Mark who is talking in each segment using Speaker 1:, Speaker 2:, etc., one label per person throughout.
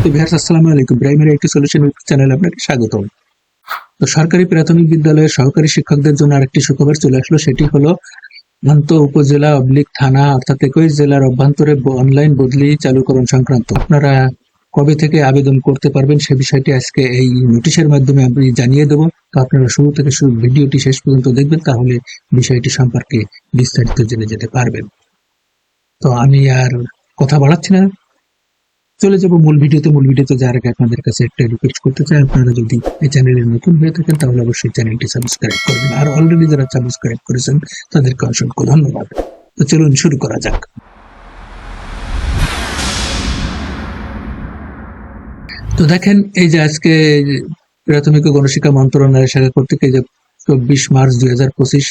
Speaker 1: আসসালামু আলাইকুম। সলিউশন আপনাকে স্বাগতম। তো সরকারি প্রাথমিক বিদ্যালয়ের সহকারী শিক্ষকদের জন্য আরেকটি সুখবর চলে আসলো। সেটি হলো উপজেলা অবলিক থানা, অর্থাৎ একই জেলার অভ্যন্তরে অনলাইন বদলি চালুকরণ সংক্রান্ত। আপনারা কবে থেকে আবেদন করতে পারবেন সে বিষয়টি আজকে এই নোটিশের মাধ্যমে আমি জানিয়ে দেবো। তো আপনারা শুরু থেকে শুরু ভিডিওটি শেষ পর্যন্ত দেখবেন, তাহলে বিষয়টি সম্পর্কে বিস্তারিত জেনে যেতে পারবেন। তো আমি আর কথা বাড়াচ্ছি না। চলে যাব মূল ভিডিওতে। মূল ভিডিওতে যাওয়ার আগে আপনাদের কাছে একটা রিকোয়েস্ট করতে চাই। আপনারা যদি এই চ্যানেলে নতুন হয়ে থাকেন, তাহলে অবশ্যই চ্যানেলটি সাবস্ক্রাইব করবেন। আর অলরেডি যারা সাবস্ক্রাইব করেছেন, তাদেরকে অসংখ্য ধন্যবাদ। তো চলুন শুরু করা যাক। তো দেখেন, এই যে আজকে প্রাথমিক ও গণশিক্ষা মন্ত্রণালয়ের শাখা কর্তৃক এই যে চব্বিশ মার্চ দুই হাজার পঁচিশ,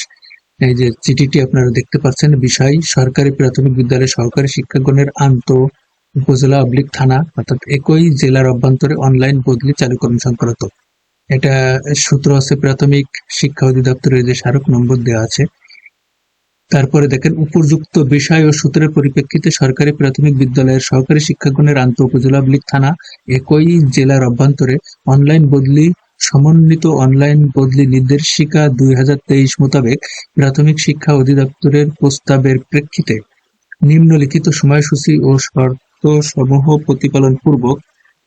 Speaker 1: এই যে চিঠিটি আপনারা দেখতে পাচ্ছেন, বিষয় সরকারি প্রাথমিক বিদ্যালয়ের সহকারী শিক্ষাগণের আন্ত উপজেলা অবলিক থানা, অর্থাৎ একই জেলার অভ্যন্তরে অনলাইন বদলি চালু চালুকরণ সংক্রান্ত এটা সূত্র আছে, প্রাথমিক শিক্ষা অধিদপ্তরের যে স্মারক নম্বর দেওয়া আছে। তারপরে দেখেন, উপযুক্ত বিষয় ও সূত্রের পরিপ্রেক্ষিতে সরকারি প্রাথমিক বিদ্যালয়ের সহকারী শিক্ষাগণের আন্ত উপজেলা অবলিক থানা একই জেলার অভ্যন্তরে অনলাইন বদলি, সমন্বিত অনলাইন বদলি নির্দেশিকা দুই হাজার তেইশ মোতাবেক প্রাথমিক শিক্ষা অধিদপ্তরের প্রস্তাবের প্রেক্ষিতে নিম্নলিখিত সময়সূচি ও শর্ত সমূহ প্রতিপালন পূর্বক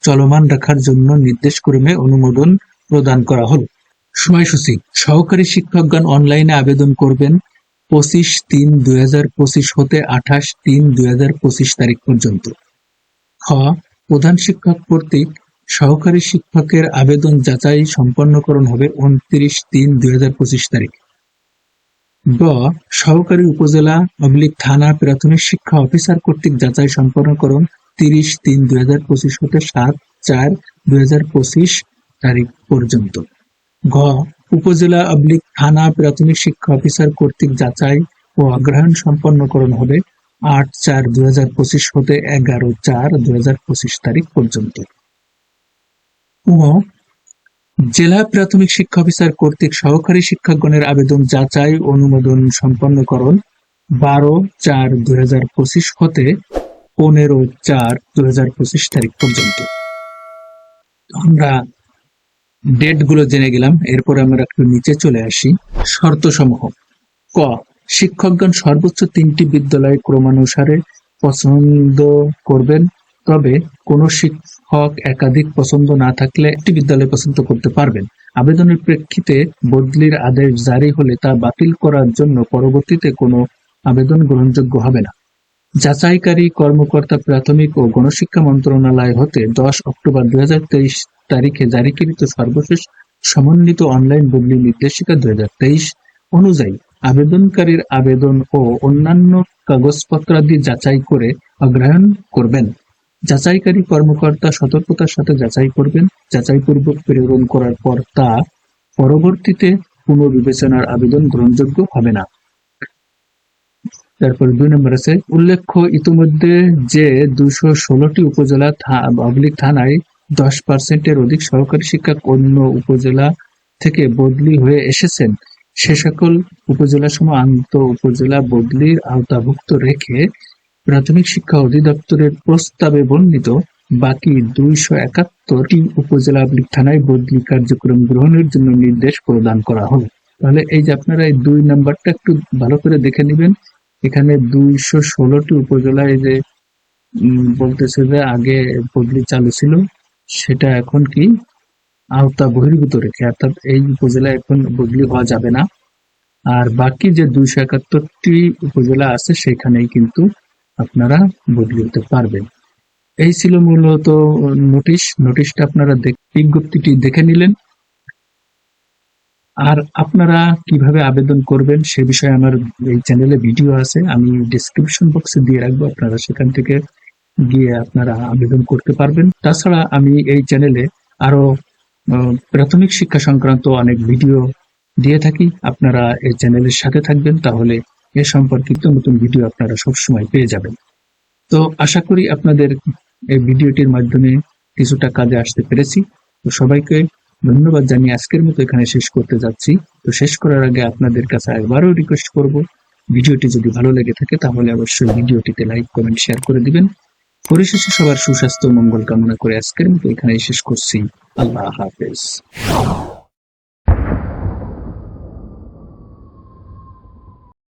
Speaker 1: চলমান রাখার জন্য নির্দেশক্রমে অনুমোদন প্রদান করা হলো। সময়সূচি। সহকারী শিক্ষকগণ অনলাইনে আবেদন করবেন পঁচিশ তিন দুই হতে আঠাশ তিন দুই তারিখ পর্যন্ত। খ। প্রধান শিক্ষক কর্তৃক সহকারী শিক্ষকের আবেদন যাচাই সম্পন্নকরণ হবে উনত্রিশ তিন দুই তারিখ। গ, সহকারী উপজেলা অবলিক থানা প্রাথমিক শিক্ষা অফিসার কর্তৃক যাচাই সম্পন্নকরণ তিরিশ তিন দুই হাজার পঁচিশ হতে সাত চার দুই হাজার পঁচিশ তারিখ পর্যন্ত। ঘ উপজেলা অবলিক থানা প্রাথমিক শিক্ষা অফিসার কর্তৃক যাচাই ও অগ্রহণ সম্পন্নকরণ হবে আট চার দুই হাজার পঁচিশ হতে এগারো চার দুই হাজার পঁচিশ তারিখ পর্যন্ত। জেলা প্রাথমিক শিক্ষা অফিসার কর্তৃক সহকারী শিক্ষকগণের আবেদন যাচাই অনুমোদন সম্পন্নকরণ বারো চার দুই হাজার পঁচিশ হতে পনেরো চার দুই হাজার পঁচিশ তারিখ পর্যন্ত। আমরা ডেটগুলো জেনে গেলাম, এরপরে আমরা একটু নিচে চলে আসি। শর্ত সমূহ ক, শিক্ষকগণ সর্বোচ্চ তিনটি বিদ্যালয় ক্রমানুসারে পছন্দ করবেন। তবে কোনো শিক্ষক একাধিক পছন্দ না থাকলে একটি বিদ্যালয় পছন্দ করতে পারবেন। আবেদনের প্রেক্ষিতে বদলির আদেশ জারি হলে তা বাতিল করার জন্য পরবর্তীতে কোনো আবেদন গ্রহণযোগ্য হবে না। যাচাইকারী কর্মকর্তা প্রাথমিক ও গণশিক্ষা মন্ত্রণালয় হতে দশ অক্টোবর দুই হাজার তেইশ তারিখে জারিকৃত সর্বশেষ সমন্বিত অনলাইন বদলি নির্দেশিকা দুই হাজার তেইশ অনুযায়ী আবেদনকারীর আবেদন ও অন্যান্য কাগজপত্রাদি যাচাই করে অগ্রহণ করবেন। যাচাইকারী কর্মকর্তা সতর্কতার সাথে যাচাই করবেন। যাচাইপূর্বক প্রেরণ করার পর তা পরবর্তীতে পুনর্বিবেচনার আবেদন গ্রহণযোগ্য হবে না। তারপর দুই নম্বর আছে, উল্লেখ্য, ইতিমধ্যে যে দুশো ষোলোটি উপজেলা পাবলিক থানায় দশ পার্সেন্টের অধিক সহকারী শিক্ষক অন্য উপজেলা থেকে বদলি হয়ে এসেছেন। সে সকল উপজেলা সমূহ আন্ত উপজেলা বদলির আওতাভুক্ত রেখে প্রাথমিক শিক্ষা অধিদপ্তরের প্রস্তাবে বর্ণিত বাকি দুইশো একাত্তরটি উপজেলা আবলিক থানায় বদলি কার্যক্রম গ্রহণের জন্য নির্দেশ প্রদান করা হলো তাহলে এই যে আপনারা এই দুই নাম্বারটা একটু ভালো করে দেখে নেবেন, এখানে দুইশো ষোলোটি উপজেলায় যে বলতেছে যে আগে বদলি চালু ছিল, সেটা এখন কি আওতা বহির্ভূত রেখে, অর্থাৎ এই উপজেলায় এখন বদলি হওয়া যাবে না। আর বাকি যে দুইশো একাত্তরটি উপজেলা আছে, সেখানেই কিন্তু আপনারা বদলি হতে পারবেন। এই ছিল মূলত নোটিশ। নোটিশটা আপনারা বিজ্ঞপ্তিটি দেখে নিলেন। আর আপনারা কীভাবে আবেদন করবেন সে বিষয়ে আমার এই চ্যানেলে ভিডিও আছে। আমি ডিসক্রিপশন বক্সে দিয়ে রাখব। আপনারা সেখান থেকে গিয়ে আপনারা আবেদন করতে পারবেন। তাছাড়া আমি এই চ্যানেলে আরও প্রাথমিক শিক্ষা সংক্রান্ত অনেক ভিডিও দিয়ে থাকি। আপনারা এই চ্যানেলের সাথে থাকবেন, তাহলে এ সম্পর্কিত নতুন ভিডিও আপনারা সবসময় পেয়ে যাবেন। তো আশা করি আপনাদের এই ভিডিওটির মাধ্যমে কিছুটা কাজে আসতে পেরেছি। তো সবাইকে ধন্যবাদ জানিয়ে আজকের মতো এখানে শেষ করতে যাচ্ছি। তো শেষ করার আগে আপনাদের কাছে একবারও রিকোয়েস্ট করব। ভিডিওটি যদি ভালো লেগে থাকে তাহলে অবশ্যই ভিডিওটিতে লাইক কমেন্ট শেয়ার করে দিবেন। পরিশেষে সবার সুস্বাস্থ্য, মঙ্গল কামনা করে আজকের মতো এখানেই শেষ করছি। আল্লাহ হাফেজ।